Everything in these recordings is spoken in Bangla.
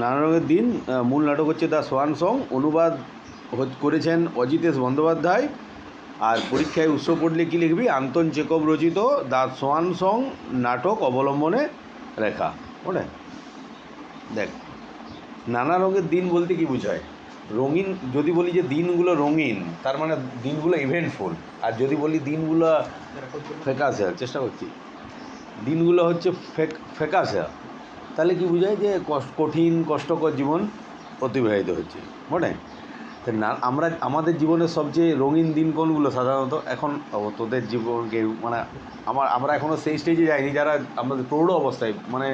নানা রঙের দিন মূল নাটক হচ্ছে দ্য সোয়ান সং। অনুবাদ করেছেন অজিতেশ বন্দ্যোপাধ্যায়। আর পরীক্ষায় উৎস পড়লে কী লিখবি? আন্তন চেকব রচিত দ্য সোয়ান সং নাটক অবলম্বনে লেখা। ওটা দেখ নানা রঙের দিন বলতে কি বোঝায়? রঙিন যদি বলি যে দিনগুলো রঙিন তার মানে দিনগুলো ইভেন্টফুল আর যদি বলি দিনগুলো ফেকাসে চেষ্টা করছি। দিনগুলো হচ্ছে ফেক ফেকাসে। তাহলে কি বোঝায় যে কঠিন, কষ্টকর জীবন অতিবাহিত হচ্ছে তো না, আমরা, আমাদের জীবনের সবচেয়ে রঙিন দিন কোনগুলো সাধারণত এখন তোদের জীবনকে মানে আমার, আমরা এখনও সেই স্টেজে যাইনি যারা আমাদের প্রৌঢ় অবস্থায় মানে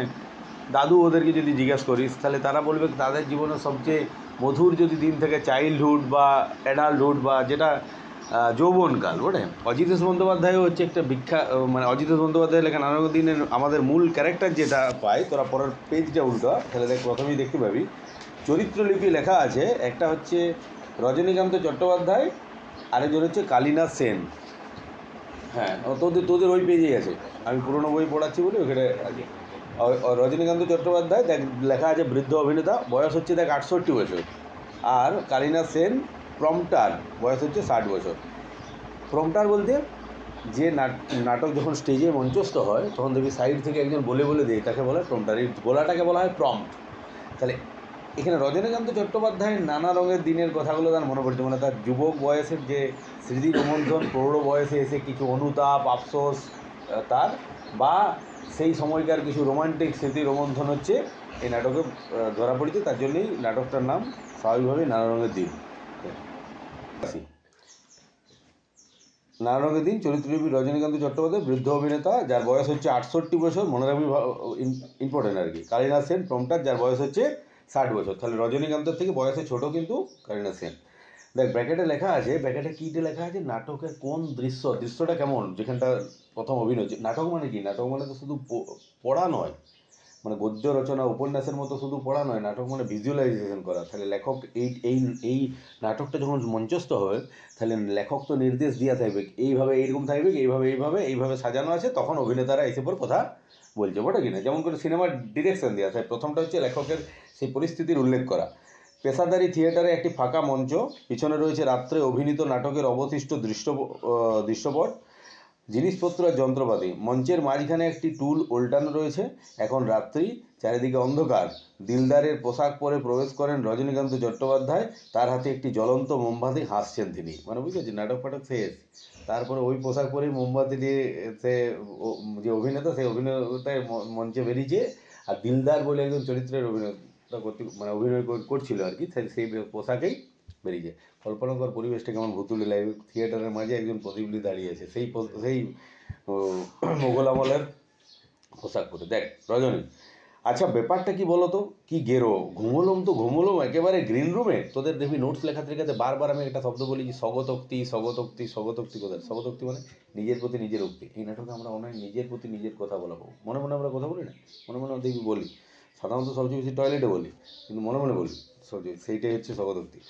দাদু ওদেরকে যদি জিজ্ঞাসা করিস, তাহলে তারা বলবে তাদের জীবনের সবচেয়ে মধুর যদি দিন থেকে চাইল্ডহুড বা অ্যাডাল্টহুড বা যেটা যৌবনকাল ওটে অজিতেশ বন্দ্যোপাধ্যায়ও হচ্ছে একটা বিখ্যাত মানে অজিতেশ বন্দ্যোপাধ্যায় লেখা দিনের আমাদের মূল ক্যারেক্টার যেটা পাই তোরা পরের পেজটা উল্টো, তাহলে দেখ প্রথমেই দেখতে পাবি। চরিত্রলিপি লেখা আছে, একটা হচ্ছে রজনীকান্ত চট্টোপাধ্যায়, আরেকজন হচ্ছে কালীনাথ সেন। হ্যাঁ তোদের তোদের ওই পেজেই আছে। আমি পুরোনো বই পড়াচ্ছি বলে ওখানে রজনীকান্ত চট্টোপাধ্যায়, দেখ, লেখা আছে বৃদ্ধ অভিনেতা, বয়স হচ্ছে দেখ আটষট্টি বছর। আর কালীনাথ সেন প্রম্পটার, বয়স হচ্ছে ষাট বছর। প্রম্পটার বলতে যে নাট- নাটক যখন স্টেজে মঞ্চস্থ হয়, তখন দেখবি সাইড থেকে একজন বলে বলে দেয় তাকে বলা হয় প্রম্পটার। এই বলাটাকে বলা হয় প্রম্পট তাহলে এখানে রজনীকান্ত চট্টোপাধ্যায়ের নানা রঙের দিনের কথাগুলো তার মনে পড়ছে। মানে তার যুবক বয়সের যে স্মৃতি রোমন্থন, প্রৌঢ় বয়সে এসে কিছু অনুতাপ, আফসোস তার বা সেই সময়কার কিছু রোমান্টিক স্মৃতি রোমন্থন হচ্ছে এই নাটকে ধরা পড়েছে। তার জন্যই নাটকটার নাম স্বাভাবিকভাবেই নানা রঙের দিন। রঙের দিন চরিত্রলিপি রজনীকান্ত চট্টোপাধ্যায় বৃদ্ধ অভিনেতা, যার বয়স হচ্ছে আটষট্টি বছর, মনে রাখবি ইম্পর্টেন্ট আর কি। কালিনা সেন প্রমটার যার বয়স হচ্ছে ষাট বছর। তাহলে রজনীকান্তের থেকে বয়সে ছোট কিন্তু কারিনা সেন। দেখ ব্র্যাকেটে লেখা আছে ব্র্যাকেটে কীটে লেখা আছে, নাটকের কোন দৃশ্য, দৃশ্যটা কেমন? যেখানটা প্রথম অভিনয় নাটক মানে কি? নাটক মানে তো শুধু পড়া নয়। মানে গদ্য রচনা, উপন্যাসের মতো শুধু পড়া নয়, নাটক মানে ভিজুয়ালাইজেশন করা। তাহলে লেখক এই এই এই নাটকটা যখন মঞ্চস্থ হবে তাহলে লেখক তো নির্দেশ দিয়ে থাকবে এইভাবে এইরকম থাকবে এইভাবে এইভাবে এইভাবে সাজানো আছে, তখন অভিনেতারা এসে পর কথা বলছে, বটে কিনা? যেমন করে সিনেমার ডিরেকশন দেওয়া থাকে প্রথমটা হচ্ছে লেখকের সেই পরিস্থিতির উল্লেখ করা। পেশাদারি থিয়েটারে একটি ফাঁকা মঞ্চ, পিছনে রয়েছে রাত্রে অভিনীত নাটকের অবশিষ্ট দৃশ্য দৃশ্যপট জিনিসপত্র আর যন্ত্রপাতি। মঞ্চের মাঝখানে একটি টুল উল্টানো রয়েছে। এখন রাত্রি, চারিদিকে অন্ধকার। দিলদারের পোশাক পরে প্রবেশ করেন রজনীকান্ত চট্টোপাধ্যায়। তার হাতে একটি জ্বলন্ত মোমবাতি হাসছেন তিনি। মানে বুঝেছি নাটক ফাটক শেষ। তারপরে ওই পোশাক পরেই মোমবাতি দিয়ে সে যে অভিনেতা, সেই অভিনেতায় মঞ্চে বেরিয়েছে। আর দিলদার বলে একজন চরিত্রের অভিনেতা করতে মানে অভিনয় কর- করছিল আর কি। সেই- সেই পোশাকেই যায়। কল্পনা কর পরিবেশটা কেমন ভুতুড়ি লাগবে থিয়েটারের মাঝে একজন প্রতিবলি দাঁড়িয়ে আছে। সেই সেই মোগল আমলের পোশাক পরে। দেখ, রজনী। আচ্ছা ব্যাপারটা কি বলো তো কি গেরো? ঘুমোলম তো ঘুমোলম, একেবারে গ্রিন রুমে তোদের দেখবি নোটস লেখা লেখাতে বারবার আমি একটা শব্দ বলি যে স্বগতোক্তি স্বগতোক্তি স্বগতোক্তি কোথায়? স্বগতোক্তি মানে নিজের প্রতি নিজের উক্তি। এই নাটকে আমরা অনেক নিজের প্রতি নিজের কথা বলাবো। মনে মনে আমরা কথা বলি না? মনে মনে দেখবি বলি। সাধারণত সবচেয়ে বেশি টয়লেটে বলি। কিন্তু মনে মনে বলি, সবচেয়ে সেইটাই হচ্ছে স্বগতোক্তি।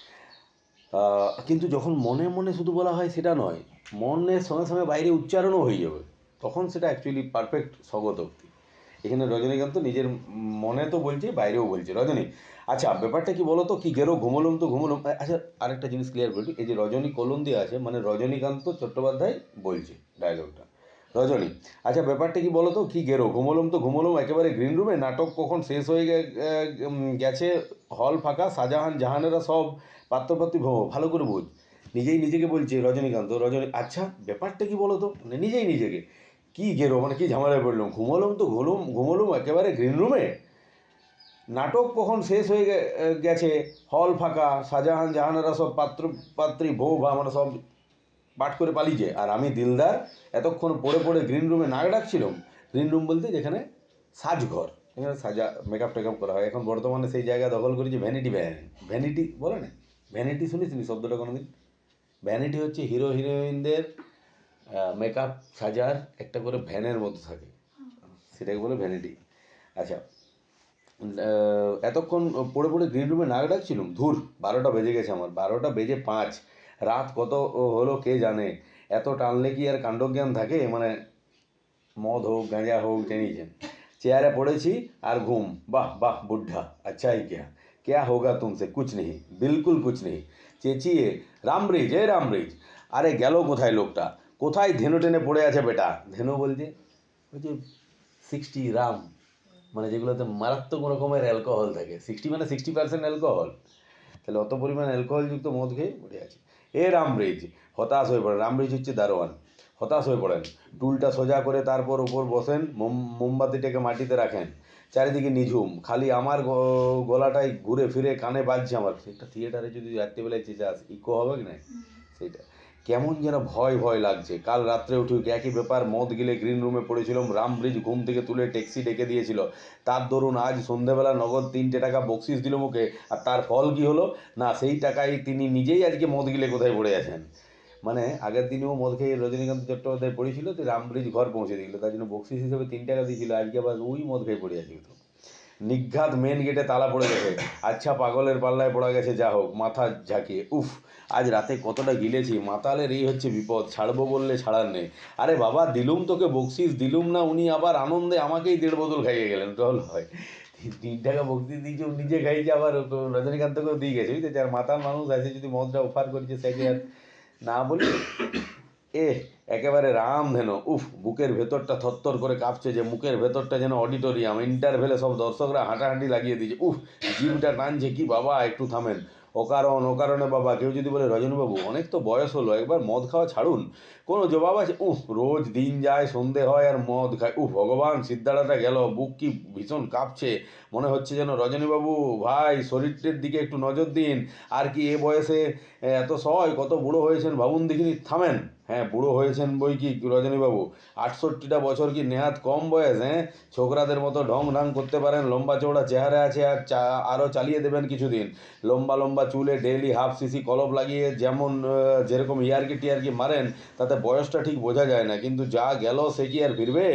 কিন্তু যখন মনে মনে শুধু বলা হয় সেটা নয় মনের সঙ্গে সঙ্গে বাইরে উচ্চারণও হয়ে যাবে। তখন সেটা অ্যাকচুয়ালি পারফেক্ট স্বগতোক্তি এখানে রজনীকান্ত নিজের মনে তো বলছে, বাইরেও বলছে। রজনী আচ্ছা ব্যাপারটা কি বলো তো কি গেরো ঘুমলুম তো ঘুমলুম? আচ্ছা আরেকটা জিনিস ক্লিয়ার করি এই যে রজনী কলম দিয়ে আছে মানে রজনীকান্ত চট্টোপাধ্যায় বলছে ডায়লগটা রজনী। আচ্ছা ব্যাপারটা কি বলো তো? কি গেরো? ঘুমলুম তো ঘুমলুম, একেবারে গ্রিন রুমে নাটক কখন শেষ হয়ে গেছে? হল ফাঁকা, শাহজাহান, জাহানেরা সব পাত্রপাত্রী ভো ভালো করে বুঝ। নিজেই নিজেকে বলছে, রজনীকান্ত, রজনী আচ্ছা ব্যাপারটা কি বলো তো? মানে নিজেই নিজেকে। কি গেরো? মানে কি ঝামেলায় পড়লাম? ঘুমোলুম তো ঘুমলুম ঘুমলুম একেবারে গ্রিন রুমে নাটক কখন শেষ হয়ে গেছে? হল ফাঁকা, শাহজাহান, জাহানেরা সব পাত্র পাত্রী বউ বা আমরা সব পাঠ করে পালিয়েছে আর আমি দিলদার, এতক্ষণ পড়ে পড়ে গ্রিন রুমে নাক ডাকছিলাম। গ্রিন রুম বলতে যেখানে সাজঘর এখানে সাজা মেকআপ টেকআপ করা হয়। এখন বর্তমানে সেই জায়গা দখল করেছে ভ্যানিটি ভ্যান ভ্যানিটি বলে না? ভ্যানিটি শুনিস নি শব্দটা কোনোদিন? ভ্যানিটি হচ্ছে হিরো হিরোইনদের মেকআপ সাজার একটা করে ভ্যানের মতো থাকে। সেটাকে বলে ভ্যানিটি আচ্ছা এতক্ষণ পড়ে পড়ে গ্রিন রুমে নাক ডাকছিলাম। ধুর, বারোটা বেজে গেছে আমার। বারোটা বেজে পাঁচ। রাত কত হলো কে জানে? এত টানলে কি আর কাণ্ডজ্ঞান থাকে? মানে মদ হোক, গাঁজা হোক টেনিছেন চেয়ারে পড়েছি আর ঘুম। বাহ বাহ বুদ্ধা আচ্ছাই কে ক্যা? হোগা তুমসে? কুছ নেই বিলকুল কুছ নেই চেঁচিয়ে রামব্রিজ এ রামব্রিজ আরে গেল কোথায় লোকটা? কোথায় ধেনু টেনে পড়ে আছে বেটা? ধেনু বলছে ওই যে সিক্সটি রাম। মানে যেগুলোতে মারাত্মক রকমের অ্যালকোহল থাকে। সিক্সটি মানে সিক্সটি পার্সেন্ট অ্যালকোহল তাহলে অত পরিমাণ অ্যালকোহলযুক্ত মদ খেয়ে পড়ে আছে। এ রামব্রিজ। হতাশ হয়ে পড়েন। রামব্রিজ হচ্ছে দারোয়ান। হতাশ হয়ে পড়েন। টুলটা সোজা করে তারপর উপর বসেন মোম- মোমবাতিটাকে মাটিতে রাখেন। চারিদিকে নিঝুম। খালি আমার গলাটাই ঘুরে ফিরে কানে বাজছে আমার। একটা থিয়েটারে যদি রাত্রিবেলায় চেঁচাস ইকো হবে কি না? সেইটা কেমন যেন ভয় ভয় লাগছে। কাল রাত্রে উঠে একই ব্যাপার, মদ গিলে গ্রিন রুমে পড়েছিলাম, রাম ব্রিজ ঘুম থেকে তুলে ট্যাক্সি ডেকে দিয়েছিল। তার দরুন আজ সন্ধেবেলা নগদ তিনটে টাকা বকশিস দিল মুখে, আর তার ফল কি হলো? না, সেই টাকায় তিনি নিজেই আজকে মদ গিলে কোথায় পড়ে আছেন? মানে আগের দিনেও মদ খেয়ে রজনীকান্ত চট্টোপাধ্যায় পড়েছিল, তো রাম ব্রিজ ঘর পৌঁছে দিল তার জন্য বকশিস হিসেবে তিন টাকা দিয়েছিল, আজকে আবার ওই মদ খেয়ে পড়ে আছে। নিঘাত মেন গেটে তালা পড়ে গেছে। আচ্ছা পাগলের পাল্লায় পড়া গেছে, যা হোক, মাথা ঝাঁকিয়ে। উফ, আজ রাতে কতটা গিলেছি। মাতালের এই হচ্ছে বিপদ, ছাড়বো বললে ছাড়ার নেই। আরে বাবা, দিলুম তোকে বকশিস, দিলুম না, উনি আবার আনন্দে আমাকেই দেড় বোতল খাইয়ে গেলেন টল হয়। তিন টাকা বকশিস দিয়েছে নিজে খাইছে আবার রজনীকান্তকেও দিয়ে গেছে, বুঝতে যার মাতাল মানুষ আছে, যদি মদটা অফার করেছে, সেকে আর না বলি এ একেবারে রাম ধেন উফ, বুকের ভেতরটা থরথর করে কাঁপছে যে মুখের ভেতরটা যেন অডিটোরিয়াম। ইন্টারভেলে সব দর্শকরা হাঁটাহাঁটি লাগিয়ে দিয়েছে। উফ, জিমটা টানছে কি বাবা, একটু থামেন। অকারণ, অকারণে বাবা, কেউ যদি বলে, রজনীবাবু, অনেক তো বয়স হলো, একবার মদ খাওয়া ছাড়ুন। কোনো জবাব আছে? উফ, রোজ দিন যায়, সন্ধে হয় আর মদ খায়। উফ, ভগবান, সিদ্ধারাটা গেল। বুক কি ভীষণ কাঁপছে। মনে হচ্ছে যেন, রজনীবাবু, ভাই, শরীরটির দিকে একটু নজর দিন। আর কি এ বয়সে এত সয়, কত বুড়ো হয়েছেন, ভাবুন দেখিনি, থামেন। হ্যাঁ বুড়ো হয়েছেন বই কি রজনীবাবু আটষট্টিটা বছর কি নেহাত কম বয়স হ্যাঁ? ছোকরাদের মতো ঢং ঢাং করতে পারেন, লম্বা চৌড়া চেহারা আছে, আর চা আরও চালিয়ে দেবেন কিছুদিন। লম্বা লম্বা চুলে ডেইলি হাফ সিসি কলপ লাগিয়ে যেমন যেরকম ইয়ারকি টিয়ারকি মারেন, তাতে বয়সটা ঠিক বোঝা যায় না। কিন্তু যা গেল, সে কি আর ফিরবে?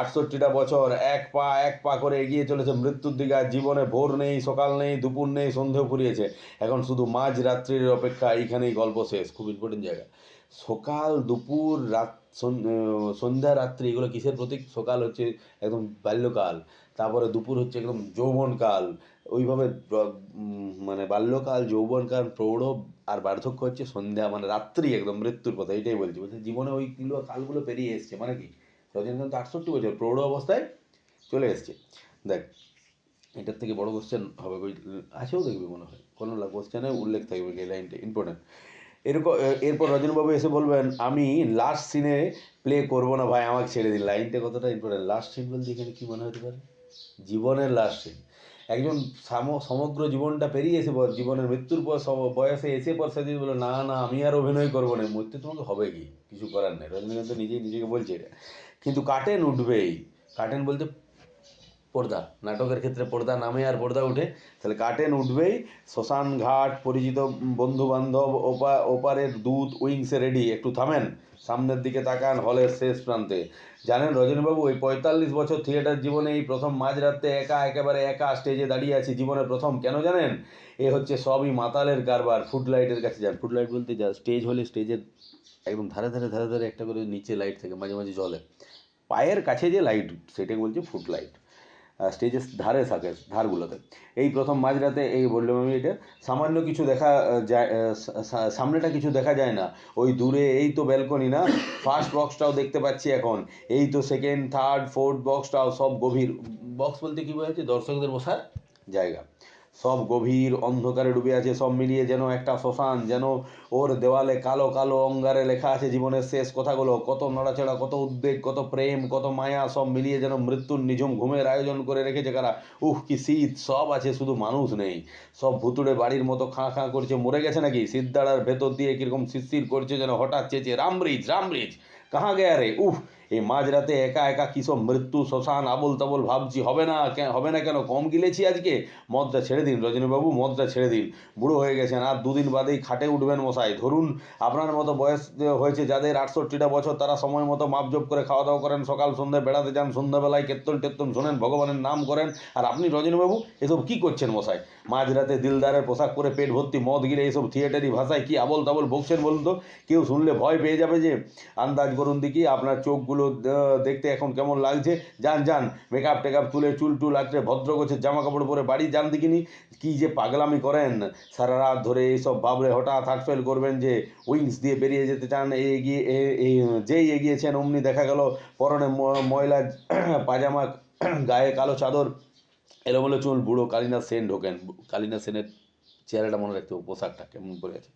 আটষট্টিটা বছর, এক পা এক পা করে এগিয়ে চলেছে মৃত্যুর দিকে, আর জীবনে ভোর নেই, সকাল নেই, দুপুর নেই সন্ধেও ফুরিয়েছে। এখন শুধু মাঝ রাত্রির অপেক্ষা, এইখানেই গল্প শেষ। খুব ইম্পর্টেন্ট জায়গা। সকাল, দুপুর, রাত সন্ধ্যা, রাত্রি এগুলো কিসের প্রতীক? সকাল হচ্ছে একদম বাল্যকাল, তারপরে দুপুর হচ্ছে একদম যৌবনকাল। ওইভাবে মানে বাল্যকাল, যৌবনকাল, প্রৌঢ় আর বার্ধক্য হচ্ছে সন্ধ্যা মানে রাত্রি একদম মৃত্যুর কথা এটাই বলছি। বলছে জীবনে ওইগুলো কালগুলো পেরিয়ে এসছে মানে কি? রজনীকান্ত আটষট্টি বছর, প্রৌঢ় অবস্থায় চলে এসছে। দেখ, এটার থেকে বড় কোশ্চেন হবে আছেও দেখবি মনে হয়। কোনো কোশ্চেনে উল্লেখ থাকবে এই লাইনটা ইম্পর্টেন্ট এরকম এরপর রজনীবাবু এসে বলবেন, আমি লাস্ট সিনে প্লে করব না ভাই, আমাকে ছেড়ে দিন। লাইনটা কতটা ইম্পর্টেন্ট লাস্ট সিন বলতে এখানে কী মনে হতে পারে? জীবনের লাস্ট সিন একজন সাম- সমগ্র জীবনটা পেরিয়ে এসে জীবনের মৃত্যুর পর বয়সে এসে পর সে যদি বলে, না না, আমি আর অভিনয় করব না। মৃত্যু তোমাকে হবে কি? কিছু করার নেই। রজনীকান্ত নিজেই নিজেকে বলছে এটা। কিন্তু কাটেন উঠবেই। কাটেন বলতে পর্দা, নাটকের ক্ষেত্রে পর্দা নামে আর পর্দা উঠে তাহলে কাটেন উঠবেই, শ্মশান ঘাট, পরিচিত বন্ধু বান্ধব ওপা, ওপারের দূত, উইংসে রেডি একটু থামেন, সামনের দিকে তাকান হলের শেষ প্রান্তে। জানেন রজনীবাবু, ওই পঁয়তাল্লিশ বছর থিয়েটার জীবনে এই প্রথম মাঝরাতে একা, একেবারে একা স্টেজে দাঁড়িয়ে আছি, জীবনের প্রথম, কেন জানেন? এ হচ্ছে সবই মাতালের কারবার ফুডলাইটের কাছে যান। ফুডলাইট বলতে যা স্টেজ হলে স্টেজের একদম ধারে ধারে ধারে ধারে একটা করে নিচে লাইট থাকে, মাঝে মাঝে জলে। পায়ের কাছে যে লাইট সেটাকে বলছে ফুটলাইট স্টেজের ধারে থাকে, ধারগুলোতে। এই প্রথম মাঝরাতে এই এটা সামান্য কিছু দেখা যায় সামনেটা কিছু দেখা যায় না। ওই দূরে এই তো ব্যালকনি না ফার্স্ট বক্সটাও দেখতে পাচ্ছি এখন। এই তো সেকেন্ড থার্ড ফোর্থ বক্সটাও সব গভীর বক্স বলতে কী বোঝাচ্ছে? দর্শকদের বসার জায়গা। সব গভীর অন্ধকারে ডুবে আছে, সব মিলিয়ে যেন একটা শ্মশান, যেন ওর দেওয়ালে কালো কালো অঙ্গারে লেখা আছে জীবনের শেষ কথাগুলো। কত নড়াচড়া, কত উদ্বেগ, কত প্রেম, কত মায়া, সব মিলিয়ে যেন মৃত্যুর নিঝুম ঘুমের আয়োজন করে রেখেছে কারা? উহ, কি শীত, সব আছে, শুধু মানুষ নেই। সব ভুতুড়ে বাড়ির মতো খাঁ খাঁ করছে, মরে গেছে নাকি? সিদ্ধারার ভেতর দিয়ে কীরকম শিরশির করছে যেন হঠাৎ চেয়েছে রামব্রিজ রামব্রিজ কাহা গেয়া রে উহ এই মাঝরাতে একা একা কিসব মৃত্যু, শ্মশান আবল তাবল ভাবছি, হবে না হবে না কেন? কম গিলেছি আজকে? মদটা ছেড়ে দিন, রজনীবাবু, মদটা ছেড়ে দিন। বুড়ো হয়ে গেছেন, আর দুদিন বাদেই খাটে উঠবেন মশাই। ধরুন, আপনার মতো বয়স হয়েছে যাদের আটষট্টিটা বছর, তারা সময় মতো মাপজোপ করে খাওয়া দাওয়া করেন, সকাল, সন্ধ্যে বেড়াতে যান, সন্ধ্যাবেলায় কেত্তল টেত্তল শোনেন, ভগবানের নাম করেন। আর আপনি রজনীবাবু, এসব কী করছেন মশাই? মাঝরাতে দিলদারের পোশাক পরে পেট ভর্তি, মদ গিলে এইসব থিয়েটারি ভাষায় কি আবল তাবল বকছেন বলুন তো? কেউ শুনলে ভয় পেয়ে যাবে যে, আন্দাজ করুন দেখি আপনার চোখগুলো দেখতে এখন কেমন লাগছে? যান যান মেকআপ টেকআপ তুলে চুল টুল আঁকড়ে ভদ্র গোছের জামা কাপড় পরে বাড়ি যান দেখিনি? কি যে পাগলামি করেন? সারা রাত ধরে এইসব ভাবলে হঠাৎ হার্ট ফেল করবেন যে, উইংস দিয়ে বেরিয়ে যেতে চান এগিয়ে যেই এগিয়েছেন, অমনি দেখা গেল পরনে ময়লা, পাজামা, গায়ে কালো চাদর এলোমেলো চুল, বুড়ো কালিনা সেন ঢোকেন। কালিনা সেনের চেহারাটা মনে রাখতে পোশাকটা কেমন করে আছে।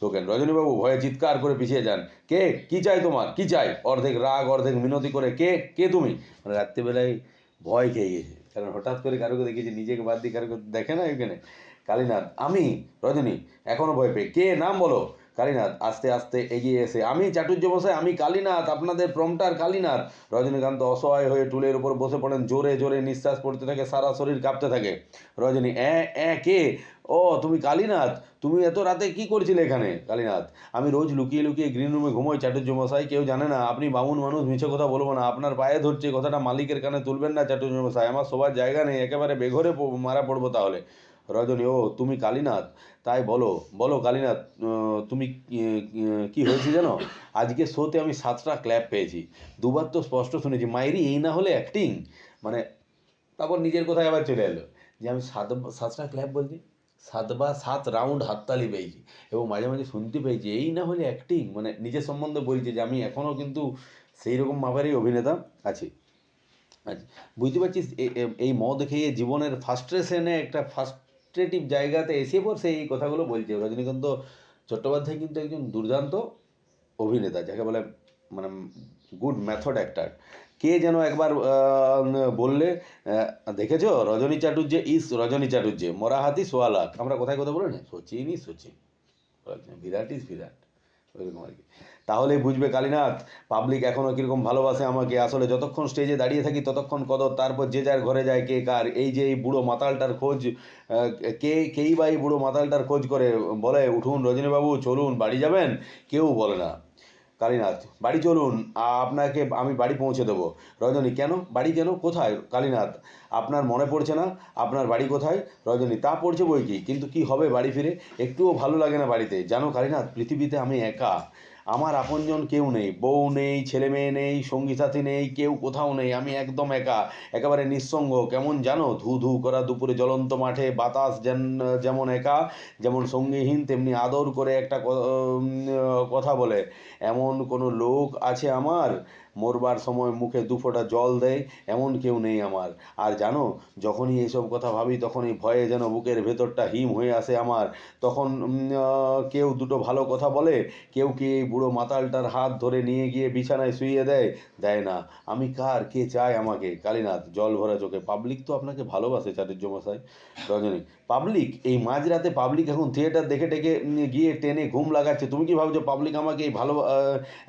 ঢোকেন। রজনীবাবু ভয়ে চিৎকার করে পিছিয়ে যান। কে? কি চাই তোমার? কি চাই? অর্ধেক রাগ, অর্ধেক মিনতি করে কে? কে তুমি? মানে রাত্রিবেলায় ভয় খেয়ে গেছে। কারণ হঠাৎ করে কারোকে দেখেছি, নিজেকে বাদ দিয়ে কারোকে দেখে না এখানে। কালীনাথ, আমি, রজনী এখনও ভয় পেয়ে। কে? নাম বলো। কালীনাথ, আস্তে আস্তে এগিয়ে এসে। আমি চাটুর্য আমি কালীনাথ, আপনাদের প্রমটার কালীনাথ। রজনীকান্ত অসহায় হয়ে টুলের উপর বসে পড়েন, জোরে জোরে নিঃশ্বাস পড়তে থাকে, সারা শরীর কাঁপতে থাকে। রজনী, এ এ, কে? ও, তুমি কালীনাথ? তুমি এত রাতে কি করছিলে এখানে? কালীনাথ, আমি রোজ লুকিয়ে লুকিয়ে গ্রিন রুমে ঘুমোই চাটুর্য মশাই, কেউ জানে না। আপনি বামুন মানুষ, মিছে কথা বলব না। আপনার পায়ে ধরছে কথাটা মালিকের কানে তুলবেন না চাটুর্য মশাই। আমার সবার জায়গা নেই, একেবারে বেঘরে মারা পড়ব তাহলে। রজনী, ও, তুমি কালীনাথ? তাই বলো বলো কালীনাথ তুমি কি- হয়েছে জানো? আজকে শোতে আমি সাতটা ক্ল্যাপ পেয়েছি। দুবার তো স্পষ্ট শুনেছি মায়েরই এই না হলে অ্যাক্টিং মানে তারপর নিজের কথায় আবার চলে এলো যে আমি সাত, সাতটা ক্ল্যাপ বলছি, সাত বা সাত রাউন্ড হাততালি পেয়েছি এবং মাঝে মাঝে শুনতে পেয়েছি, এই না হলে অ্যাক্টিং মানে নিজের সম্বন্ধে বলছে যে আমি এখনও কিন্তু সেই রকম মাপেরই অভিনেতা আছি। আচ্ছা বুঝতে পারছিস এই মদ খেয়ে জীবনের ফার্স্ট্রেশনে একটা ফার্স্ট্রেটিভ জায়গাতে এসে পর সে এই কথাগুলো বলছে। রজনীকান্ত চট্টোপাধ্যায় কিন্তু একজন দুর্দান্ত অভিনেতা, যাকে বলে মানে গুড মেথড অ্যাক্টার কে যেন একবার বললে দেখেছ? রজনী চাটুর্যে ইস রজনী চাটুর্যে মরা হাতি সোয়া লাখ আমরা কোথায় কথা বলে না? সচিনই সচিন। বিরাট ইস বিরাট। ওইরকম আর কি। তাহলে বুঝবে কালীনাথ। পাবলিক এখনও কীরকম ভালোবাসে আমাকে। আসলে যতক্ষণ স্টেজে দাঁড়িয়ে থাকি, ততক্ষণ কদর। তারপর যে যার ঘরে যায় কে কার। এই যে এই বুড়ো মাতালটার খোঁজ কে, কেই বা এই বুড়ো মাতালটার খোঁজ করে বলে, উঠুন রজনীবাবু, চলুন, বাড়ি যাবেন? কেউ বলে না। কালীনাথ, বাড়ি চলুন আপনাকে আমি বাড়ি পৌঁছে দেবো। রজনী, কেন? বাড়ি কেন? কোথায়? কালীনাথ, আপনার মনে পড়ছে না? আপনার বাড়ি কোথায়? রজনী, তা পড়ছে বই কি? কিন্তু কি হবে বাড়ি ফিরে? একটুও ভালো লাগে না বাড়িতে। জানো কালীনাথ, পৃথিবীতে আমি একা। আমার আপনজন কেউ নেই, বউ নেই, ছেলে মেয়ে নেই, সঙ্গী সাথী নেই, কেউ কোথাও নেই, আমি একদম একা, একেবারে নিঃসঙ্গ। কেমন জানো? ধু ধু করা দুপুরে জ্বলন্ত মাঠে বাতাস যেন, যেমন একা, যেমন সঙ্গীহীন, তেমনি আদর করে একটা কথা বলে। এমন কোনো লোক আছে আমার? মরবার সময় মুখে দু ফোঁটা জল দেয়, এমন কেউ নেই আমার। আর জানো, যখনই এইসব কথা ভাবি, তখনই ভয়ে যেন বুকের ভেতরটা হিম হয়ে আসে আমার। তখন কেউ দুটো ভালো কথা বলে, কেউ কি এই বুড়ো মাতালটার হাত ধরে নিয়ে গিয়ে বিছানায় শুইয়ে দেয়? দেয় না। আমি কার? কে চায় আমাকে? কালীনাথ, জল ভরা চোখে। পাবলিক তো আপনাকে ভালোবাসে চাটুর্য মশাই রজনী, পাবলিক? এই মাঝরাতে পাবলিক এখন থিয়েটার দেখে টেকে গিয়ে টেনে ঘুম লাগাচ্ছে। তুমি কি ভাবছ পাবলিক আমাকে এই ভালো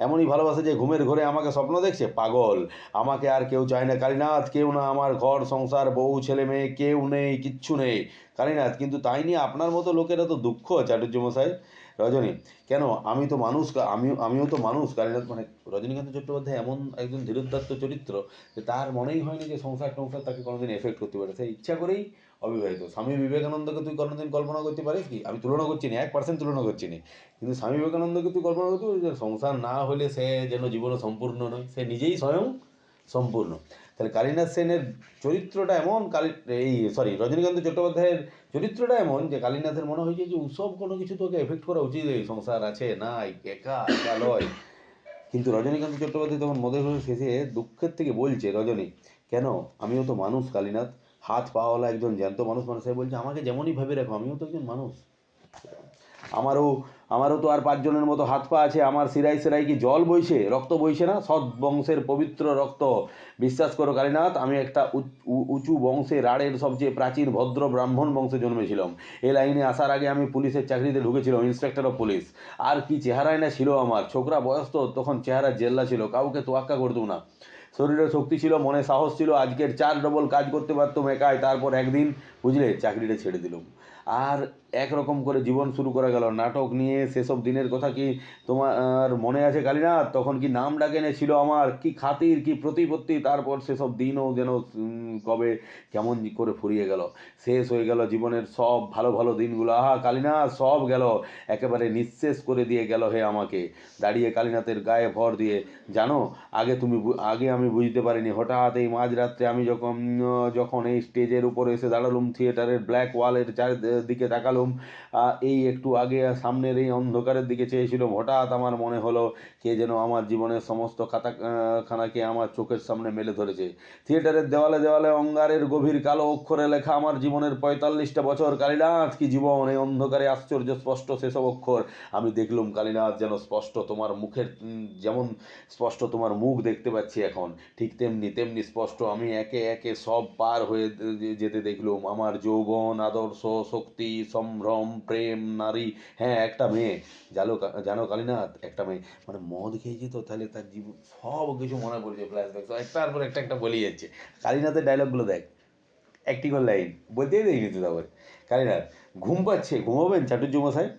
এমনই ভালোবাসে যে ঘুমের ঘরে আমাকে স্বপ্ন দেখছে? পাগল। আমাকে আর কেউ চায় না। কালীনাথ, কেউ না আমার ঘর, সংসার, বউ, ছেলে, মেয়ে, কেউ নেই, কিচ্ছু নেই। কালীনাথ, কিন্তু তাই নিয়ে আপনার মতো লোকেরা তো দুঃখ চাটুর্য মশাই। রজনী, কেন? আমি তো মানুষ, আমিও আমিও তো মানুষ। কালীনাথ মানে রজনীকান্ত চট্টোপাধ্যায় এমন একজন ধীরোদ্ধাত্ত চরিত্র যে তার মনেই হয়নি যে সংসার টংসার তাকে কোনোদিন এফেক্ট করতে পারে। সে ইচ্ছা করেই অবিবাহিত। স্বামী বিবেকানন্দকে তুই কোনোদিন কল্পনা করতে পারিস কি? আমি তুলনা করছি না, এক পার্সেন্ট তুলনা করছি না। কিন্তু স্বামী বিবেকানন্দকে তুই কল্পনা করতে পারিস সংসার না হলে সে যেন জীবনে সম্পূর্ণ নয়, সে নিজেই স্বয়ং সম্পূর্ণ। তাহলে কালীনাথ সেনের চরিত্রটা এমন, কালী এই সরি রজনীকান্ত চট্টোপাধ্যায়ের চরিত্রটা এমন যে কালীনাথের মনে হয়েছে যে উৎসব কোনো কিছু তোকে এফেক্ট করা উচিত, এই সংসার আছে, নাই, একা একা লয় কিন্তু রজনীকান্ত চট্টোপাধ্যায় তখন মদের শেষে দুঃখের থেকে বলছে, রজনী, কেন? আমিও তো মানুষ, কালীনাথ। হাত পাওয়ালা একজন জ্যান্ত মানুষ মানে সে বলছে, আমাকে যেমনই ভেবে রাখো, আমিও তো একজন মানুষ। আমারও আমারও তো আর পাঁচজনের মতো হাত পা আছে, আমার সিরাই সিরাই কি জল বইছে? রক্ত বইছে না? সৎ বংশের পবিত্র রক্ত। বিশ্বাস করো কালীনাথ, আমি একটা উচ- বংশে রাড়ের সবচেয়ে প্রাচীন ভদ্র ব্রাহ্মণ বংশে জন্মেছিলাম। এই লাইনে আসার আগে আমি পুলিশের চাকরিতে ঢুকেছিলাম, ইন্সপেক্টর অফ পুলিশ। আর কি চেহারায় না ছিল আমার। ছোকরা বয়স তো তখন চেহারা জেল্লা ছিল, কাউকে তোয়াক্কা করতুম না। শরীরে শক্তি ছিল, মনে সাহস ছিল, আজকের চার ডবল কাজ করতে পারতাম একাই, তারপর একদিন বুঝলে, চাকরিটা ছেড়ে দিলুম। আর একরকম করে জীবন শুরু করা গেল। নাটক নিয়ে সেসব দিনের কথা কি তোমার মনে আছে কালীনাথ? তখন কি নাম ডাকেনে ছিল আমার? কি খাতির, কি প্রতিপত্তি? তারপর সেসব দিনও যেন কবে কেমন করে ফুরিয়ে গেল। শেষ হয়ে গেল জীবনের সব ভালো ভালো দিনগুলো। আহা, কালীনাথ, সব গেল। একেবারে নিঃশেষ করে দিয়ে গেল হে আমাকে। দাঁড়িয়ে কালীনাথের গায়ে ভর দিয়ে, জানো, আগে তুমি আগে আমি বুঝতে পারিনি। হঠাৎ এই মাঝরাত্রে আমি যখন যখন এই স্টেজের উপরে এসে দাঁড়ালুম, থিয়েটারের ব্ল্যাক ওয়ালের চারিদিকে তাকালুম আহ, এই একটু আগে সামনের এই অন্ধকারের দিকে চেয়েছিলাম হঠাৎ আমার মনে হলো কে যেন আমার জীবনের সমস্ত খাতা খানাকে আমার চোখের সামনে মেলে ধরেছে। থিয়েটারের দেওয়ালে দেওয়ালে অঙ্গারের গভীর কালো অক্ষরে লেখা আমার জীবনের পঁয়তাল্লিশটা বছর। কালীনাথ কি জীবন? এই অন্ধকারে আশ্চর্য স্পষ্ট সেসব অক্ষর। আমি দেখলুম কালীনাথ যেন স্পষ্ট তোমার মুখের যেমন স্পষ্ট তোমার মুখ দেখতে পাচ্ছি এখন। ঠিক তেমনি তেমনি স্পষ্ট আমি একে একে সব পার হয়ে যেতে দেখলুম। আমার যৌবন আদর্শ শক্তি সম্ভ্রম প্রেম, নারী। হ্যাঁ একটা মেয়ে। জানো জানো কালীনাথ, একটা মেয়ে। মানে মদ খেয়েছি তো, তাহলে তার জীবন সব কিছু মনে পড়ছে ফ্ল্যাশব্যাক একটার পর একটা একটা বলি যাচ্ছে। কালীনাথের ডায়লগগুলো দেখ। অ্যাক্টিং লাইন বলতেই দেখি কিন্তু তারপরে। কালীনাথ, ঘুম পাচ্ছে, ঘুমাবেন চাটুর্যমশাই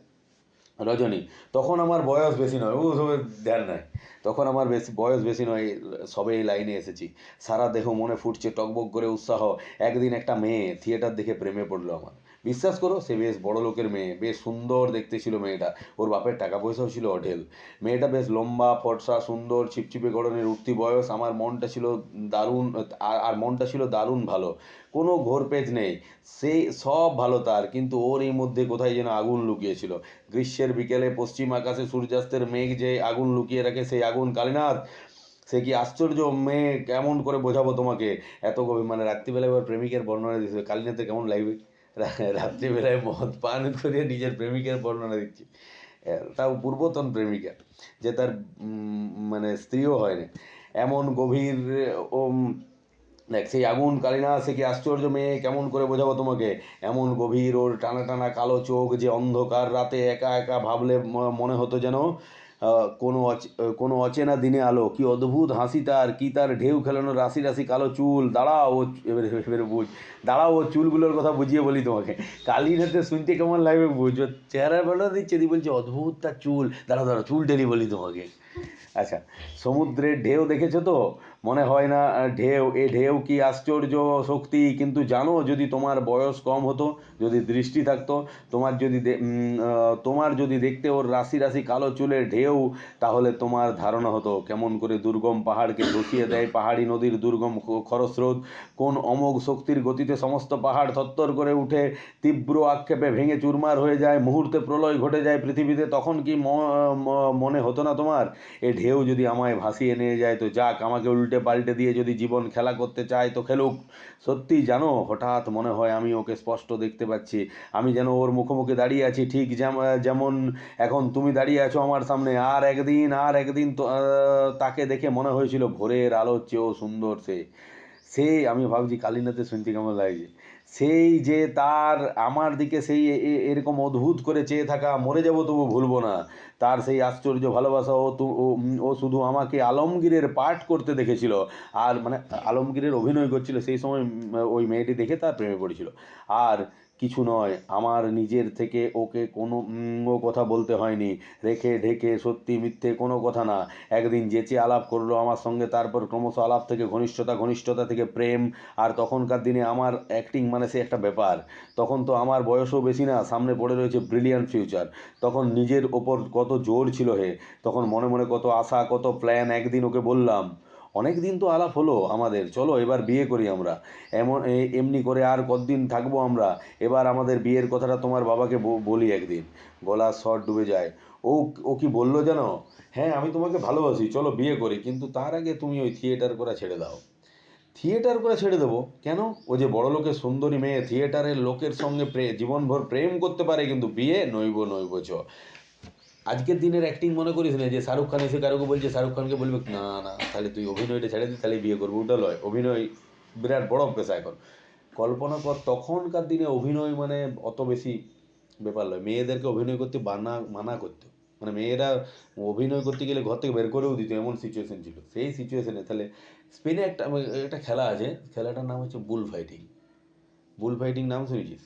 রজনী। তখন আমার বয়স বেশি নয়, ও সবে ধ্যান নাই। তখন আমার বেশি, বয়স বেশি নয়, সবে এই লাইনে এসেছি। সারা দেহ মনে ফুটছে, টকবক করে উৎসাহ। একদিন একটা মেয়ে থিয়েটার দেখে প্রেমে পড়ল আমার। বিশ্বাস করো, সে বেশ বড় লোকের মেয়ে, বেশ সুন্দর দেখতে ছিল মেয়েটা। ওর বাপের টাকা পয়সাও ছিল অঢেল। মেয়েটা বেশ লম্বা, ফর্সা, সুন্দর ছিপছিপে গড়নের উঠতি বয়স। আমার মনটা ছিল দারুণ, আর আর মনটা ছিল দারুণ ভালো। কোনো ঘোর পেজ নেই। সেই সব ভালো তার, কিন্তু ওর এই মধ্যে কোথায় যেন আগুন লুকিয়েছিল। গ্রীষ্মের বিকেলে পশ্চিম আকাশে সূর্যাস্তের মেঘ যে আগুন লুকিয়ে রাখে, সেই আগুন কালীনাথ, সে কি আশ্চর্য? মেয়ে কেমন করে বোঝাবো তোমাকে? এত গভীর মানে রাত্রিবেলায় এবার প্রেমিকের বর্ণনা দিচ্ছে। কালীনাথের কেমন লাগবে রাত্রিবেলায় মদ পান করে নিজের প্রেমিকের বর্ণনা দিচ্ছে। তাও পূর্বতন প্রেমিকা, যে তার মানে স্ত্রীও হয়নি। এমন গভীর ও দেখ, সেই আগুন কালিনা সে কি আশ্চর্য মেয়ে? কেমন করে বোঝাবো তোমাকে? এমন গভীর ওর টানা টানা কালো চোখ যে অন্ধকার রাতে একা একা ভাবলে মনে হতো যেন কোনো কোনো অচেনা দিনে আলো। কি অদ্ভুত হাসি তার, কি তার ঢেউ খেলানো রাশি রাশি কালো চুল। দাঁড়াও, ও এবারে বুঝ, দাঁড়াও, ও চুলগুলোর কথা বুঝিয়ে বলি তোমাকে। কালীনাথে শুনতে কেমন লাগবে বুঝো? চেহারা বেলা দিচ্ছে, দি বলছে, অদ্ভুত তার চুল। দাঁড়াও দাঁড়াও, চুল টেলি বলি তোমাকে। আচ্ছা সমুদ্রের ঢেউ দেখেছ তো? মনে হয় না ঢেউ, এ ঢেউ কি আশ্চর্য শক্তি, কিন্তু জানো যদি তোমার বয়স কম হতো, যদি দৃষ্টি থাকতো, তোমার যদি তোমার যদি দেখতে ওর রাশি রাশি কালো চুলের ঢেউ, তাহলে তোমার ধারণা হতো, কেমন করে দুর্গম পাহাড়কে ধসিয়ে দেয় পাহাড়ি নদীর দুর্গম খরস্রোত, কোন অমোঘ শক্তির গতিতে সমস্ত পাহাড় থরথর করে উঠে তীব্র আক্ষেপে ভেঙে চুরমার হয়ে যায়, মুহূর্তে প্রলয় ঘটে যায় পৃথিবীতে, তখন কি মনে হতো না তোমার? এ ঢেউ যদি আমায় ভাসিয়ে নিয়ে যায়, তো যাক, আমাকে উল্টে পাল্টে দিয়ে যদি জীবন খেলা করতে চায়, তো খেলুক। সত্যি জানো, হঠাৎ মনে হয় আমি ওকে স্পষ্ট দেখতে পাচ্ছি। আমি যেন ওর মুখোমুখি দাঁড়িয়ে আছি, ঠিক যেমন এখন তুমি দাঁড়িয়ে আছো আমার সামনে। আর একদিন আর একদিন তাকে দেখে মনে হয়েছিল ভোরের আলোর চেয়েও সুন্দর সে। সে, আমি ভাবছি কালীনাথের শুনতে কেমন লাগছে সেই যে তার আমার দিকে সেই এরকম অদ্ভুত করে চেয়ে থাকা, মরে যাব তবু ভুলবো না। তার সেই আশ্চর্য ভালোবাসা, ও তু- ও ও শুধু আমাকে আলমগীরের পাঠ করতে দেখেছিল, আর মানে আলমগীরের অভিনয় করছিল, সেই সময় ওই মেয়েটি দেখে তার প্রেমে পড়েছিল। আর কিছু নয়। আমার নিজের থেকে ওকে কোনো ও কথা বলতে হয়নি। রেখে ঢেকে সত্যি মিথ্যে কোনো কথা না। একদিন যেচে আলাপ করল আমার সঙ্গে, তারপর ক্রমশ আলাপ থেকে ঘনিষ্ঠতা ঘনিষ্ঠতা থেকে প্রেম, আর তখনকার দিনে আমার অ্যাক্টিং মানে সে একটা ব্যাপার। তখন তো আমার বয়সও বেশি না, সামনে পড়ে রয়েছে ব্রিলিয়ান্ট ফিউচার তখন নিজের ওপর কত জোর ছিল হে। তখন মনে মনে কত আশা, কত প্ল্যান একদিন ওকে বললাম। অনেক দিন তো আলাপ হলো আমাদের, চলো এবার বিয়ে করি আমরা। এমন এমনি করে আর কতদিন থাকব আমরা? এবার আমাদের বিয়ের কথাটা তোমার বাবাকে বলি একদিন। গলার স্বর ডুবে যায়। ও ও কি বলল জানো হ্যাঁ আমি তোমাকে ভালোবাসি, চলো বিয়ে করি, কিন্তু তার আগে তুমি ওই থিয়েটার করা ছেড়ে দাও। থিয়েটার করে ছেড়ে দেবো? কেন? ও যে বড় লোকের সুন্দরী মেয়ে, থিয়েটারের লোকের সঙ্গে জীবনভর প্রেম করতে পারে, কিন্তু বিয়ে নইব নইব, চ। আজকের দিনের অ্যাক্টিং মনে করিস না যে শাহরুখ খান এসে কারোকে বলছে, শাহরুখ খানকে বলবে, না না, তাহলে তুই অভিনয়টা ছেড়ে দিস তাহলে বিয়ে করব। ওটা লয়। অভিনয় বিরাট বড় পেশা এখন। কল্পনা কর, তখনকার দিনে অভিনয় মানে অত বেশি ব্যাপার নয় মেয়েদেরকে অভিনয় করতে বানা, মানা করতো। মানে মেয়েরা অভিনয় করতে গেলে ঘর থেকে বের করেও দিত, এমন সিচুয়েশন ছিল। সেই সিচুয়েশনে তাহলে স্পেনে একটা একটা খেলা আছে, খেলাটার নাম হচ্ছে বুল ফাইটিং বুল ফাইটিং নাম শুনেছিস?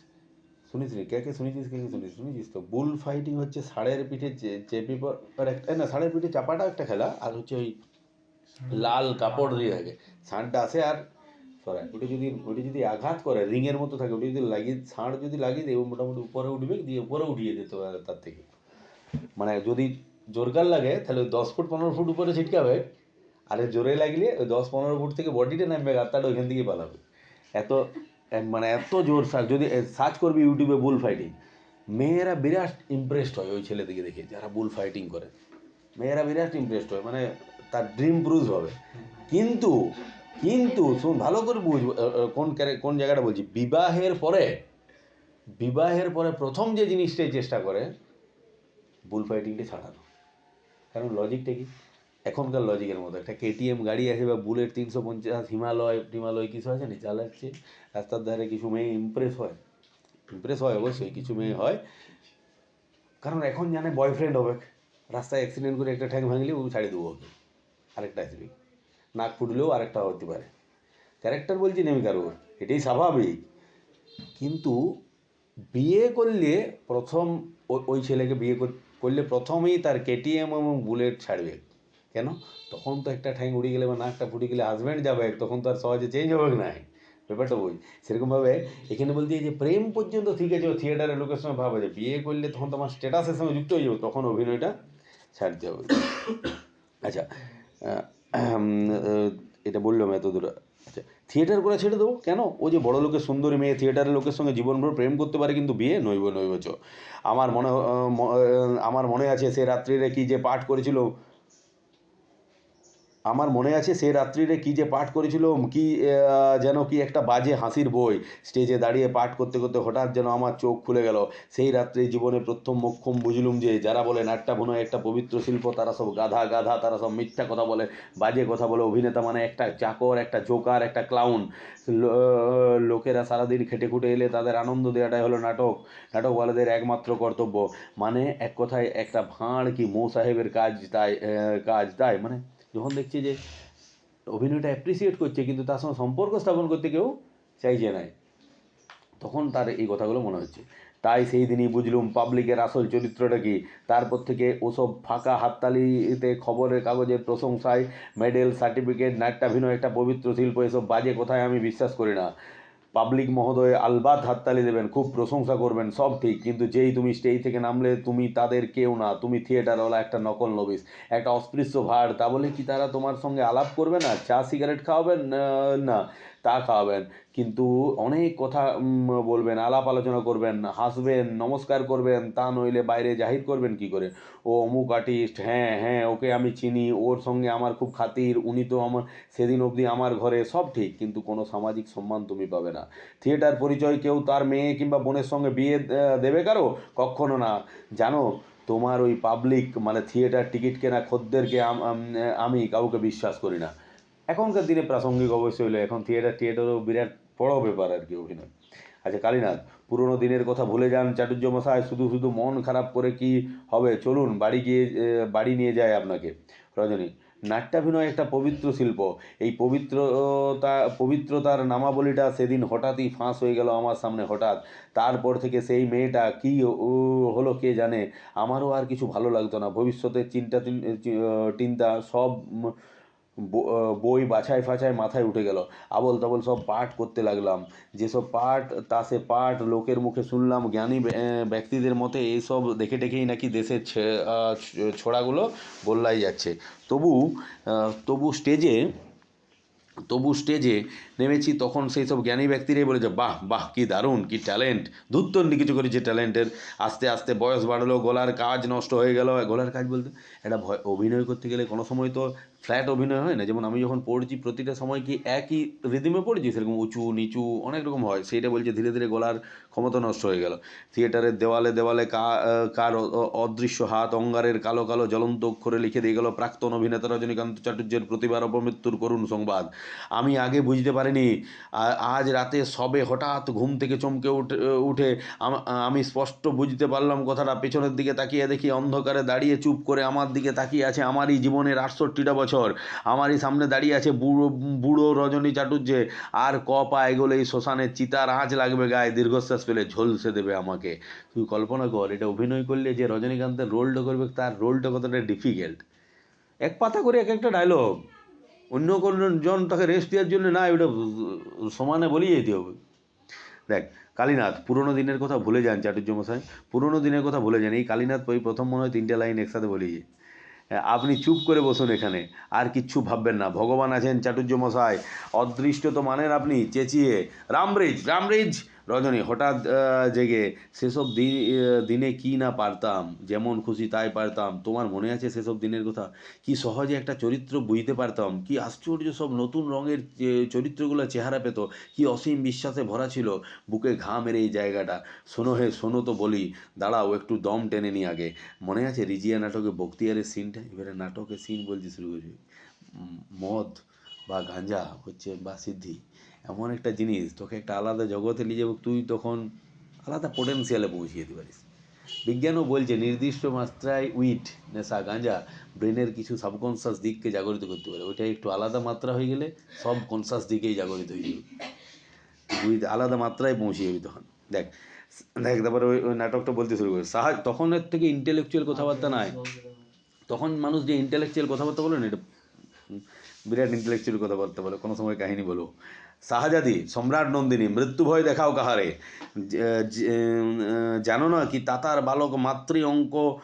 শুনিস নি কে কে শুনেছিস কে কে শুনিস শুনেছিস তো? বুল ফাইটিং হচ্ছে ষাঁড়ের পিঠে চেপে পর আর একটা না ষাঁড়ের পিঠে চাপাটা একটা খেলা আর হচ্ছে ওই লাল কাপড় দিয়ে থাকে। ষাঁড়টা আসে আর সরায় ওটা যদি ওটা যদি আঘাত করে রিংয়ের মতো থাকে ওটা যদি লাগিয়ে ষাঁড় যদি লাগিয়ে দেয় মোটামুটি উপরে উঠবে দিয়ে উপরে উঠিয়ে দিতে পারে তার থেকে। মানে যদি জোরকার লাগে তাহলে ওই দশ ফুট পনেরো ফুট উপরে ছিটকাবে আর জোরে লাগলে ওই দশ পনেরো ফুট থেকে বডিটা নামবে গাত্তাটা ওইখান থেকেই পালাবে। এত মানে এত জোর সার্চ, যদি সার্চ করবি ইউটিউবে বুল ফাইটিং মেয়েরা বিরাট ইমপ্রেসড হয় ওই ছেলেদিকে দেখে, যারা বুল ফাইটিং করে। মেয়েরা বিরাট ইমপ্রেসড হয় মানে তার ড্রিম প্রুজ হবে। কিন্তু কিন্তু, শুন, ভালো করে বুঝ কোন কোন জায়গাটা বলছি, বিবাহের পরে বিবাহের পরে প্রথম যে জিনিসটাই চেষ্টা করে বুল ফাইটিংটা ছাড়ানো। কারণ লজিকটা কি? এখনকার লজিকের মতো। একটা কেটিএম গাড়ি আছে বা বুলেট তিনশো পঞ্চাশ, হিমালয় হিমালয় কিছু আছে না, চালাচ্ছে। রাস্তার ধারে কিছু মেয়ে ইমপ্রেস হয়। ইমপ্রেস হয় অবশ্যই, কিছু মেয়ে হয়। কারণ এখন জানে বয়ফ্রেন্ড হবে। রাস্তায় অ্যাক্সিডেন্ট করে একটা ঠ্যাং ভাঙলে ও ছাড়ি দেবো ওকে। আরেকটা আসবে নাক ফুটলেও আরেকটা হতে পারে। ক্যারেক্টার বলছি নেমি কারোর। এটাই স্বাভাবিক। কিন্তু বিয়ে করলে প্রথম ওই ছেলেকে বিয়ে কর- করলে প্রথমেই তার কেটিএম এবং বুলেট ছাড়বে। কেন? তখন তো একটা ঠ্যাং উড়ে গেলে বা নাকটা ফুটে গেলে হাজব্যান্ড যাবে, তখন তো আর সহজে চেঞ্জ হবে না। ব্যাপারটা বই সেরকমভাবে এখানে বলতে যে প্রেম পর্যন্ত ঠিক আছে থিয়েটারের লোকের সঙ্গে ভাবা যায়। বিয়ে করলে তখন তোমার স্ট্যাটাসের সঙ্গে যুক্ত হয়ে যাবে, তখন অভিনয়টা ছাড়তে হবে। আচ্ছা এটা বললাম এত দূর আচ্ছা থিয়েটার করে ছেড়ে দেবো? কেন? ও যে বড় লোকের সুন্দরী মেয়ে থিয়েটারের লোকের সঙ্গে জীবনভর প্রেম করতে পারে কিন্তু বিয়ে? নইব নইব, চ। আমার মনে আমার মনে আছে সে রাত্রিরে কি যে পাঠ করেছিল আমার মনে আছে সে রাত্রিরে কি যে পাঠ করেছিল, কি যেন কি একটা বাজে হাসির বই। স্টেজে দাঁড়িয়ে পাঠ করতে করতে হঠাৎ যেন আমার চোখ খুলে গেল। সেই রাত্রে জীবনে প্রথম মক্ষম বুঝলুম যে, যারা বলে নাট্যাভিনয় একটা পবিত্র শিল্প, তারা সব গাধা গাধা, তারা সব মিথ্যা কথা বলে, বাজে কথা বলে। অভিনেতা মানে একটা চাকর, একটা জোকার, একটা ক্লাউন লোকেরা সারাদিন খেটে খুটে এলে তাদের আনন্দ দেওয়াটাই হলো নাটক। নাটকওয়ালাদের একমাত্র কর্তব্য। মানে এক কথায় একটা ভাঁড় কি মৌ সাহেবের কাজ তাই কাজ তাই মানে যখন দেখছে যে অভিনয়টা অ্যাপ্রিসিয়েট করছে, কিন্তু তার সঙ্গে সম্পর্ক স্থাপন করতে কেউ চাইছে নাই তখন তার এই কথাগুলো মনে হচ্ছে। তাই সেই দিনই বুঝলুম পাবলিকের আসল চরিত্রটা কি। তারপর থেকে ওসব ফাঁকা হাততালিতে, খবরের কাগজের প্রশংসায় মেডেল সার্টিফিকেট নাট্যাভিনয়, একটা পবিত্র শিল্প, এসব বাজে কথায় আমি বিশ্বাস করি না। পাবলিক মহোদয় আলবাত হাততালি দেবেন, খুব প্রশংসা করবেন, সব ঠিক, কিন্তু যেই তুমি স্টেজ থেকে নামলে, তুমি তাদের কেউ না, তুমি থিয়েটারওয়ালা একটা নকল নবিস একটা অস্পৃশ্য ভার তা বলে কি তারা তোমার সঙ্গে আলাপ করবে না? চা সিগারেট খাওয়াবেন? না, তা খাওয়াবেন। কিন্তু অনেক কথা বলবেন, আলাপ আলোচনা করবেন, হাসবেন, নমস্কার করবেন, তা নইলে বাইরে জাহির করবেন কি করে? ও অমুক আর্টিস্ট হ্যাঁ হ্যাঁ ওকে আমি চিনি, ওর সঙ্গে আমার খুব খাতির, উনি তো আমার, সেদিন অবধি আমার ঘরে, সব ঠিক, কিন্তু কোনো সামাজিক সম্মান তুমি পাবে না। থিয়েটার পরিচয় কেউ তার মেয়ে কিংবা বোনের সঙ্গে বিয়ে দেবে কারও? কখনো না। জানো, তোমার ওই পাবলিক মানে থিয়েটার টিকিট কেনা খদ্দেরকে আমি কাউকে বিশ্বাস করি না। এখনকার দিনে প্রাসঙ্গিক অবশ্যই হলো, এখন থিয়েটার থিয়েটারও বিরাট বড় ব্যাপার আর কি অভিনয়। আচ্ছা কালীনাথ, পুরোনো দিনের কথা ভুলে যান চাটুর্য মশাই শুধু শুধু মন খারাপ করে কি হবে? চলুন, বাড়ি গিয়ে বাড়ি নিয়ে যায় আপনাকে। রজনী, নাট্যাভিনয় একটা পবিত্র শিল্প। এই পবিত্রতা, পবিত্রতার নামাবলীটা সেদিন হঠাৎই ফাঁস হয়ে গেল আমার সামনে, হঠাৎ। তারপর থেকে সেই মেয়েটা কী হলো কে জানে? আমারও আর কিছু ভালো লাগতো না। ভবিষ্যতের চিন্তা চিন্তা সব বই বাছাই ফাছাই মাথায় উঠে গেল। আবল তাবল সব পাঠ করতে লাগলাম। যেসব পাঠ, তা সে পাঠ লোকের মুখে শুনলাম, জ্ঞানী ব্যক্তিদের মতে এইসব দেখে দেখেই নাকি দেশের ছোড়াগুলো গোল্লাই যাচ্ছে। তবু তবু স্টেজে তবু স্টেজে নেমেছি তখন সেই সব জ্ঞানী ব্যক্তিরাই বলেছে বাহ বাহ, কি দারুণ, কি ট্যালেন্ট। ধুত্তন্ডি কিছু করেছে ট্যালেন্টের। আস্তে আস্তে বয়স বাড়লো, গলার কাজ নষ্ট হয়ে গেল। গলার কাজ বলতে, একটা ভয়, অভিনয় করতে গেলে কোনো সময় তো ফ্ল্যাট অভিনয় হয় না? যেমন আমি যখন পড়ছি, প্রতিটা সময় কি একই রিদিমে পড়ছি? সেরকম উঁচু, নিচু, অনেক রকম হয়। সেইটা বলছে ধীরে ধীরে গলার ক্ষমতা নষ্ট হয়ে গেল। থিয়েটারের দেওয়ালে দেওয়ালে কার অদৃশ্য হাত, অঙ্গারের কালো কালো জ্বলন্ত অক্ষরে লিখে দিয়ে গেল, প্রাক্তন অভিনেতা রজনীকান্ত চাটুর্যের প্রতিবার অপমৃত্যুর করুণ সংবাদ। আমি আগে বুঝতে পারিনি আজ রাতে সবে হঠাৎ ঘুম থেকে চমকে উঠে উঠে আমি স্পষ্ট বুঝতে পারলাম কথাটা। পেছনের দিকে তাকিয়ে দেখি অন্ধকারে দাঁড়িয়ে চুপ করে আমার দিকে তাকিয়ে আছে আমারই জীবনের আটষট্টিটা বছর। আমারই সামনে দাঁড়িয়ে আছে বুড়ো বুড়ো রজনী চাটুর্যে। আর ক পা এগোলে এই শ্মশানের চিতার আঁচ লাগবে গায়ে, দীর্ঘশ্বাস পেলে ঝলসে দেবে আমাকে। তুই কল্পনা কর, এটা অভিনয় করলে যে রজনীকান্তের রোলটা করবে, তার রোলটা কতটা ডিফিকাল্ট এক পাতা করে এক একটা ডায়লগ অন্য কোনো জন তাকে রেস্ট দেওয়ার জন্য না ওটা সমানে বলেই যেতে হবে। দেখ, কালীনাথ, পুরোনো দিনের কথা ভুলে যান চাটুর্য মশাই পুরোনো দিনের কথা ভুলে যান। এই কালীনাথ ওই প্রথম মনে হয় তিনটে লাইন একসাথে বলিয়ে আপনি চুপ করে বসুন এখানে। আর কিচ্ছু ভাববেন না। ভগবান আছেন চাটুর্য মশাই অদৃষ্ট তো মানেন আপনি, চেঁচিয়ে, রামব্রিজ রামব্রিজ! রজনী হঠাৎ জেগে সেসব দিনে কি না পারতাম যেমন খুশি তাই পারতাম তোমার মনে আছে সেসব দিনের কথা? কি সহজে একটা চরিত্র বুঝতে পারতাম? কি আশ্চর্য সব নতুন রঙের চরিত্রগুলো চেহারা পেত? কি অসীম বিশ্বাসে ভরা ছিল বুকে ঘা মেরে এই জায়গাটা? শোনো হে শোনো তো বলি দাঁড়াও একটু দম টেনে নি আগে। মনে আছে রিজিয়া নাটকে বক্তিয়ারের সিনটা এবারে নাটকের সিন বলতে শুরু উম, মদ। বা গাঁজা হচ্ছে বা সিদ্ধি এমন একটা জিনিস তোকে একটা আলাদা জগতে নিয়ে যাব তুই তখন আলাদা পোটেন্সিয়ালে পৌঁছে যেতে পারিস। বিজ্ঞানও বলছে নির্দিষ্ট মাত্রায় উইট নেশা গাঁজা ব্রেনের কিছু সাবকনসাস দিককে জাগরিত করতে পারে। ওইটা একটু আলাদা মাত্রা হয়ে গেলে সব কনসাস দিকেই জাগরিত হয়ে যাবে। বুঝ আলাদা মাত্রায় পৌঁছে যাবি তখন। দেখ দেখ তারপরে ওই নাটকটা বলতে শুরু করে। সাহায্য তখনের থেকে ইন্টেলেকচুয়াল কথাবার্তা নাই তখন মানুষ যে ইন্টেলেকচুয়াল কথাবার্তা বলে না এটা বিরাট ইন্টেলেকচুয়াল কথাবার্তা বলে কোনো সময় কাহিনী বলো। শাহজাদি সম্রাট নন্দিনী মৃত্যু ভয় দেখাও কাহারে? জানো না কি তাতার বালক মাতৃ অঙ্ক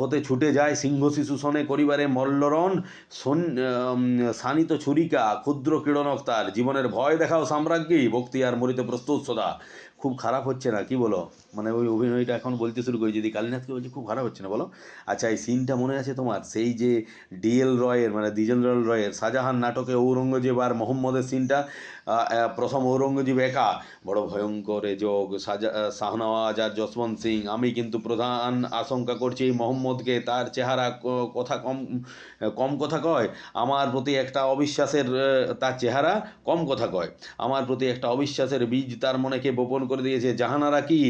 হতে ছুটে যায় সিংহ শিশু শনে করিবারে মল্লরণ সন- আম, শানিত ছুরিকা ক্ষুদ্র ক্রীড়নক তার। জীবনের ভয় দেখাও সাম্রাজ্ঞী ভক্তি আর মরিতে প্রস্তুত সদা। খুব খারাপ হচ্ছে না, কি বলো? মানে ওই অভিনয়টা এখন বলতে শুরু করি যদি কালীনাথকে বলছি খুব খারাপ হচ্ছে না, বলো? আচ্ছা এই সিনটা মনে আছে তোমার? সেই যে ডিএল রয়ের মানে দ্বিজেন্দ্রলাল রয়ের শাহজাহান নাটকে ঔরঙ্গজেব আর মোহাম্মদের সিনটা প্রথম ঔরঙ্গজেব একা। বড় ভয়ঙ্কর এ যোগ। সাজা শাহনওয়াজ আর যশবন্ত সিং। আমি কিন্তু প্রধান আশঙ্কা করছি এই মোহাম্মদকে। তার চেহারা কথা কম কম কথা কয়? আমার প্রতি একটা অবিশ্বাসের তার চেহারা কম কথা কয়। আমার প্রতি একটা অবিশ্বাসের বীজ তার মনে কে বপন করে দিয়েছে। জাহানারা কি?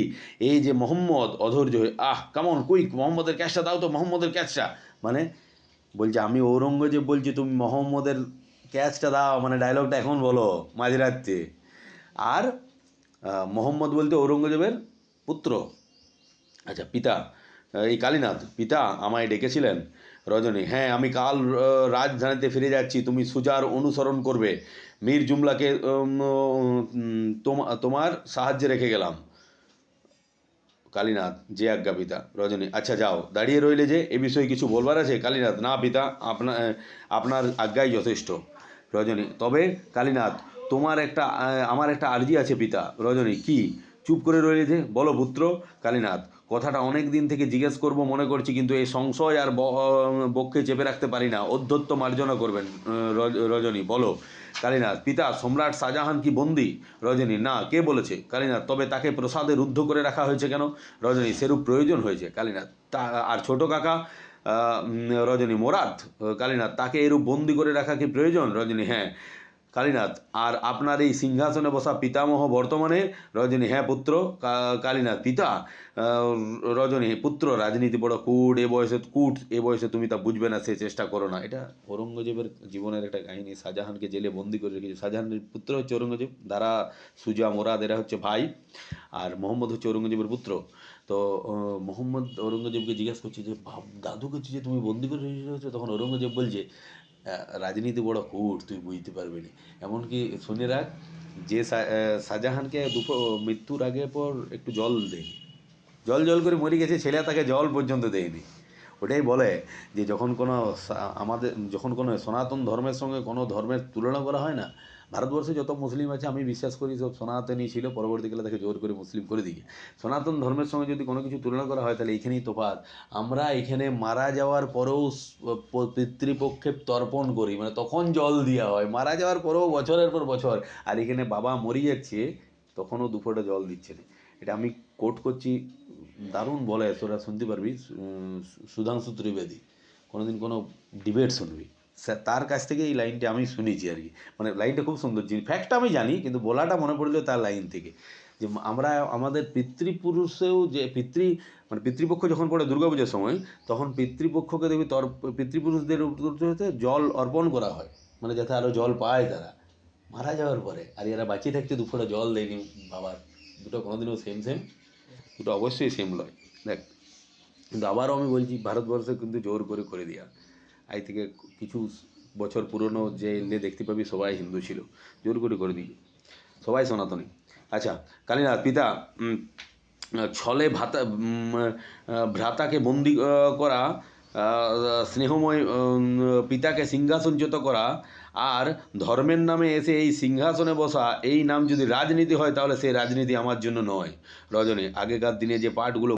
এই যে মোহাম্মদ, অধৈর্য হয়ে, আহ কেমন কুইক মোহাম্মদের ক্যাশটা দাও তো, মোহাম্মদের ক্যাশটা মানে বলছে, আমি ঔরঙ্গজেব বলছি, তুমি মোহাম্মদের ক্যাচটা দাও মানে ডায়লগটা এখন বলো মাঝরাত্রে আর মোহাম্মদ বলতে ঔরঙ্গজেবের পুত্র। আচ্ছা পিতা এই কালীনাথ, পিতা আমায় ডেকেছিলেন। রজনী হ্যাঁ আমি কাল রাজধানীতে ফিরে যাচ্ছি, তুমি সুজার অনুসরণ করবে। মীর জুমলাকে তোমার সাহায্যে রেখে গেলাম। কালীনাথ, যে আজ্ঞা পিতা। রজনী আচ্ছা যাও, দাঁড়িয়ে রইলে যে এ বিষয়ে কিছু বলবার আছে? কালীনাথ, না, পিতা আপনার আপনার আজ্ঞাই যথেষ্ট। রজনী, তবে কালীনাথ, তোমার একটা আমার একটা আর্জি আছে পিতা। রজনী, কি? চুপ করে রইলে যে? বলো পুত্র। কালীনাথ, কথাটা অনেক দিন থেকে জিজ্ঞেস করব, মনে করছি কিন্তু এই সংশয় আর বক্ষে চেপে রাখতে পারি না। অধ্যত্ত মার্জনা করবেন রজ- রজনী, বলো। কালীনাথ, পিতা, সম্রাট শাহজাহান কি বন্দি? রজনী, না, কে বলেছে? কালীনাথ, তবে তাকে প্রসাদে রুদ্ধ করে রাখা হয়েছে কেন? রজনী, সেরূপ প্রয়োজন হয়েছে। কালীনাথ, তা, আর ছোট কাকা রজনী মোরাদ কালীনাথ তাকে এরূপ বন্দি করে রাখা কি প্রয়োজন? রজনী হ্যাঁ। কালীনাথ। আর আপনার এই সিংহাসনে বসা পিতামহ বর্তমানে রজনী। হ্যাঁ পুত্র কালীনাথ। পিতা রজনী। পুত্র, রাজনীতি বড় কুট, এ বয়সে কুট, এ বয়সে তুমি তা বুঝবে না, সে চেষ্টা করো না। এটা ঔরঙ্গজেবের জীবনের একটা কাহিনী। শাহজাহানকে জেলে বন্দি করে রেখেছে। শাহজাহানের পুত্র হচ্ছে ঔরঙ্গজেব, দারা, সুজা, মোরাদ, এরা হচ্ছে ভাই। আর মোহাম্মদ হচ্ছে ঔরঙ্গজেবের পুত্র। তো মোহাম্মদ ঔরঙ্গজেবকে জিজ্ঞাসা করছে যে দাদুকে যে তুমি বন্দি করে রেখেছো, তখন ঔরঙ্গজেব বলছে রাজনীতি বড় কুট তুই বুঝতে পারবি না। এমনকি শুনে রাখ, যে শাহজাহানকে দুপুর মৃত্যুর আগে পর একটু জল দেয়নি জল জল করে মরে গেছে, ছেলে তাকে জল পর্যন্ত দেয়নি। ওটাই বলে যে যখন কোনো আমাদের, যখন কোনো সনাতন ধর্মের সঙ্গে কোনো ধর্মের তুলনা করা হয় না ভারতবর্ষে যত মুসলিম আছে, আমি বিশ্বাস করি সব সনাতনই ছিল, পরবর্তীকালে তাকে জোর করে মুসলিম করে দিকে। সনাতন ধর্মের সঙ্গে যদি কোনো কিছু তুলনা করা হয়, তাহলে এখানেই তোফাত আমরা এখানে মারা যাওয়ার পরেও পিতৃপক্ষে তর্পণ করি মানে তখন জল দেওয়া হয়। মারা যাওয়ার পরেও বছরের পর বছর, আর এখানে বাবা মরে যাচ্ছে, তখনও দুফোটা জল দিচ্ছে না। এটা আমি কোট করছি, দারুণ বলে, তোরা শুনতে পারবি সুধাংশু ত্রিবেদী। কোনোদিন কোনো ডিবেট শুনবি। স্যার, তার কাছ থেকে এই লাইনটা আমি শুনেছি আর কি। মানে লাইনটা খুব সুন্দর। জিনিস ফ্যাক্টটা আমি জানি, কিন্তু বলাটা মনে পড়ল তার লাইন থেকে। যে আমরা আমাদের পিতৃপুরুষেও যে পিতৃ মানে পিতৃপক্ষ যখন পড়ে দুর্গাপূজার সময়, তখন পিতৃপক্ষকে দেখবি তর পিতৃপুরুষদের উদ্দেশ্যে জল অর্পণ করা হয়। মানে যাতে আরও জল পায় তারা। মারা যাওয়ার পরে, আর এরা বাঁচিয়ে থাকতে দুপুরে জল দেয়নি বাবার। দুটো কোনোদিনও সেম সেম দুটো অবশ্যই সেম লয়। দেখ, কিন্তু আবারও আমি বলছি, ভারতবর্ষে কিন্তু জোর করে করে দেওয়া আজ থেকে কিছু বছর পুরনো যে এলে দেখতে পাবি, সবাই হিন্দু ছিল। জোর করে করে দিই সবাই সনাতনী। আচ্ছা কালীনাথ পিতা ছলে ভাতা ভ্রাতাকে বন্দি করা স্নেহময় পিতাকে সিংহাসনচ্যুত করা, আর ধর্মের নামে এসে এই সিংহাসনে বসা, এই নাম যদি রাজনীতি হয়, তাহলে সেই রাজনীতি আমার জন্য নয়। রজনী, আগেকার দিনে যে পাঠগুলো